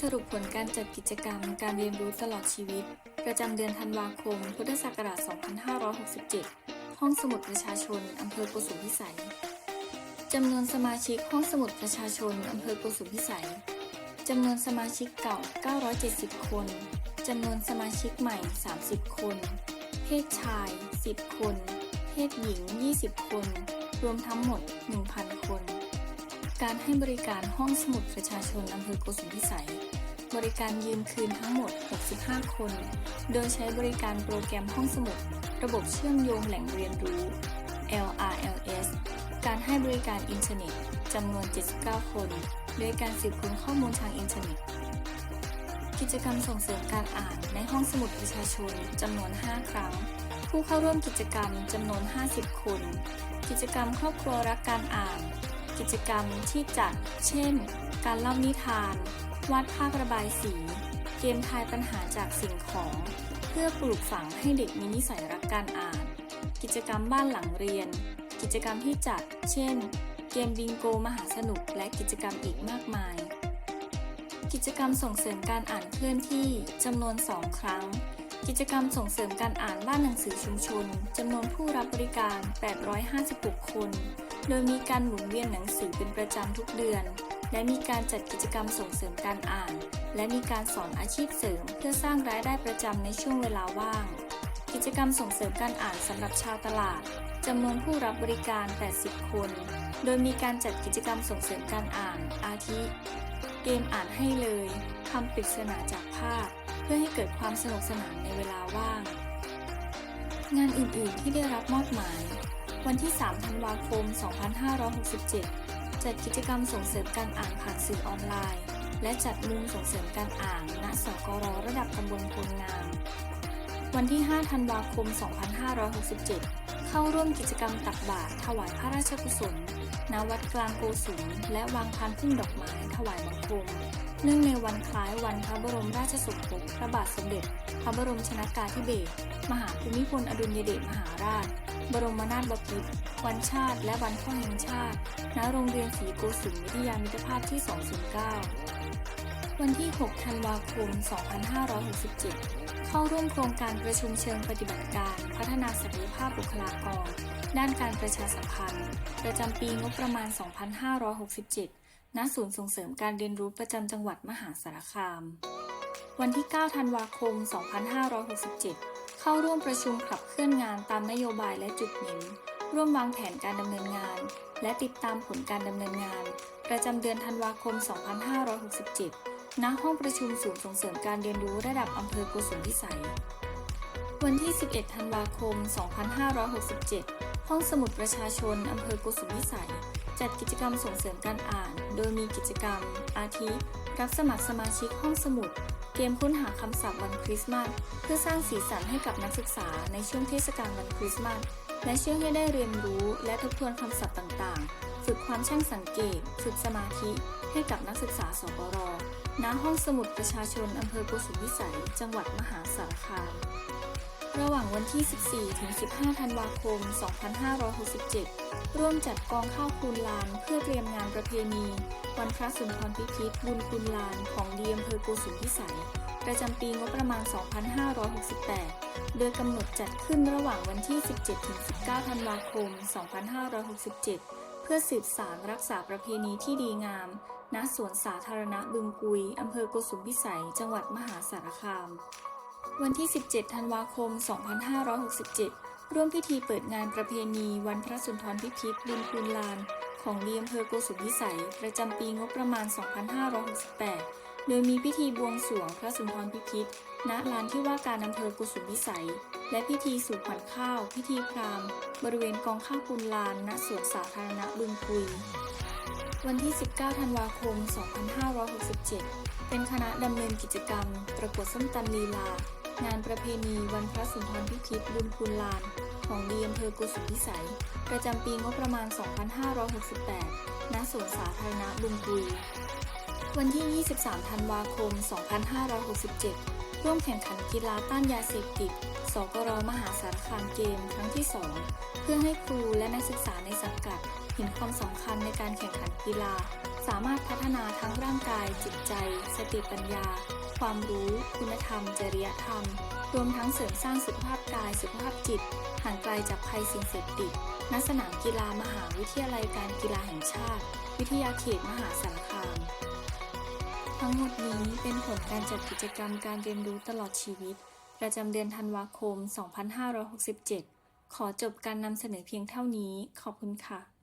สรุปผลการจัดกิจกรรมการเรียนรู้ตลอดชีวิต ประจำเดือนธันวาคม พุทธศักราช 2567 ห้องสมุดประชาชน อำเภอโกสุมพิสัย จำนวนสมาชิกห้องสมุดประชาชน อำเภอโกสุมพิสัย จำนวนสมาชิกเก่า 970 คน จำนวนสมาชิกใหม่ 30 คน เพศชาย 10 คน เพศหญิง 20 คน รวมทั้งหมด 1,000 คน การให้บริการห้องสมุดประชาชนอำเภอโกสุมพิสัย บริการยืมคืนทั้งหมด 65 คน โดยใช้บริการโปรแกรมห้องสมุด ระบบเชื่อมโยงแหล่งเรียนรู้ LRLS การให้บริการอินเทอร์เน็ตจำนวน 79 คน โดยการสืบค้นข้อมูลทางอินเทอร์เน็ต กิจกรรมส่งเสริมการอ่านในห้องสมุดประชาชนจำนวน 5 ครั้ง ผู้เข้าร่วมกิจกรรมจำนวน 50 คน กิจกรรมครอบครัวรักการอ่าน กิจกรรมที่จัด เช่น การเล่านิทาน วาดภาพระบายสี เกมทายปัญหาจากสิ่งของ เพื่อปลูกฝังให้เด็กมีนิสัยรักการอ่าน กิจกรรมบ้านหลังเรียน กิจกรรมที่จัด เช่น เกมบิงโกมหาสนุก และกิจกรรมอีกมากมาย กิจกรรมส่งเสริมการอ่านเคลื่อนที่จำนวน 2 ครั้งกิจกรรมส่งเสริมการอ่านบ้านหนังสือชุมชน จำนวนผู้รับบริการ 856 คน โดยมีการหมุนเวียนหนังสือเป็นประจำทุกเดือน และมีการจัดกิจกรรมส่งเสริมการอ่าน และมีการสอนอาชีพเสริม เพื่อสร้างรายได้ประจำในช่วงเวลาว่าง กิจกรรมส่งเสริมการอ่านสำหรับชาวตลาดจำนวนผู้รับบริการ 80 คน โดยมีการจัดกิจกรรมส่งเสริมการอ่าน อาทิ เกมอ่านให้เลยคำปริศนาจากภาพ เพื่อให้เกิดความสนุกสนานในเวลาว่าง งานอื่น ๆ ที่ได้รับมอบหมาย วันที่ 3 ธันวาคม 2567 จัดกิจกรรมส่งเสริมการอ่านผ่านสื่อออนไลน์ และจัดมุมส่งเสริมการอ่านณสกรระดับตำบลพลงาม วันที่ 5 ธันวาคม 2567 เข้าร่วมกิจกรรมตักบาตรถวายพระราชกุศล ณวัดกลางโกสุมและวางพานพุ่มดอกไม้ถวายบังคม เนื่องในวันคล้ายวันพระบรมราชสมภพพระบาทสมเด็จ พระบรมชนากาธิเบศรมหาภูมิพลอดุลยเดชมหาราช บรมนาถบพิตรวันชาติ และวันพ่อแห่งชาติ ณ โรงเรียนศรีโกสุมวิทยามิตรภาพที่ 209 วันที่ 6 ธันวาคม 2567 เข้าร่วมโครงการประชุมเชิงปฏิบัติการ พัฒนาศักยภาพบุคลากร ด้านการประชาสัมพันธ์ ประจำปีงบประมาณ 2567 ณ ศูนย์ส่งเสริมการเรียนรู้ประจำจังหวัดมหาสารคาม วันที่ 9 ธันวาคม 2567 เข้าร่วมประชุมขับเคลื่อนงานตามนโยบายและจุดเน้น ร่วมวางแผนการดำเนินงาน และติดตามผลการดำเนินงาน ประจำเดือนธันวาคม 2567 ณ ห้องประชุมศูนย์ส่งเสริมการเรียนรู้ระดับอำเภอกุสุมพิสัยวันที่ 11 ธันวาคม 2567 ห้องสมุดประชาชน อำเภอกุสุมพิสัย จัดกิจกรรมส่งเสริมการอ่าน โดยมีกิจกรรม อาทิ รับสมัครสมาชิกห้องสมุด เกมค้นหาคำศัพท์วันคริสต์มาส เพื่อสร้างสีสันให้กับนักศึกษาในช่วงเทศกาลวันคริสต์มาส และช่วยให้ได้เรียนรู้และทบทวนคำศัพท์ต่างๆ ฝึกความช่างสังเกต ฝึกสมาธิ ให้กับนักศึกษาสปรณห้องสมุดประชาชน อำเภอกุสุมพิสัย จังหวัดมหาสารคาม ระหว่างวันที่ 14 ถึง 15 ธันวาคม 2567 ร่วมจัดกองข้าวคูณลาน เพื่อเตรียมงานประเพณี วันพระสุนทรพิพิธบุญคูณลานของดีอำเภอโกสุมพิสัย ประจำปีงบประมาณ 2568 โดยกำหนดจัดขึ้นระหว่างวันที่ 17 ถึง 19 ธันวาคม 2567 เพื่อสืบสารรักษาประเพณีที่ดีงาม ณ สวนสาธารณะบึงกุย อำเภอโกสุมพิสัย จังหวัดมหาสารคาม วันที่ 17 ธันวาคม 2567 ร่วมพิธีเปิดงานประเพณีวันพระสุนทรพิพิธบุญคูณลาน ของดีอำเภอโกสุพิสัย ประจำปีงบประมาณ 2568 โดยมีพิธีบวงสรวงพระสุนทรพิพิธณลานที่ว่าการอำเภอโกสุมพิสัย และพิธีสู่ขวัญข้าว พิธีพราหมณ์บริเวณกองข้าวคูณลานณสวนสาธารณะบึงกุย วันที่ 19 ธันวาคม 2567 เป็นคณะดำเนินกิจกรรม ประกวดส้มตำลีลา งานประเพณีวันพระสุนทรพิพิธบุญคุณลาน ของดีอำเภอกุสุพิสัย ประจำปีงบประมาณ 2568 ณ สวนสาธารณะบึงกุย วันที่ 23 ธันวาคม 2567 ร่วมแข่งขันกีฬาต้านยาเสพติด สกรมหาสารคามเกมครั้งที่ 2 เพื่อให้ครูและนักศึกษาในสังกัด เห็นความสำคัญในการแข่งขันกีฬา สามารถพัฒนาทั้งร่างกาย จิตใจ สติปัญญา ความรู้ คุณธรรม จริยธรรม รวมทั้งเสริมสร้างสุขภาพกาย สุขภาพจิต ห่างไกลจากภัยสิ่งเสพติดณสนามกีฬามหาวิทยาลัยการกีฬาแห่งชาติ วิทยาเขตมหาสารคาม ทั้งหมดนี้เป็นผลการจัดกิจกรรมการเรียนรู้ตลอดชีวิต ประจำเดือนธันวาคม 2567 ขอจบการนำเสนอเพียงเท่านี้ ขอบคุณค่ะ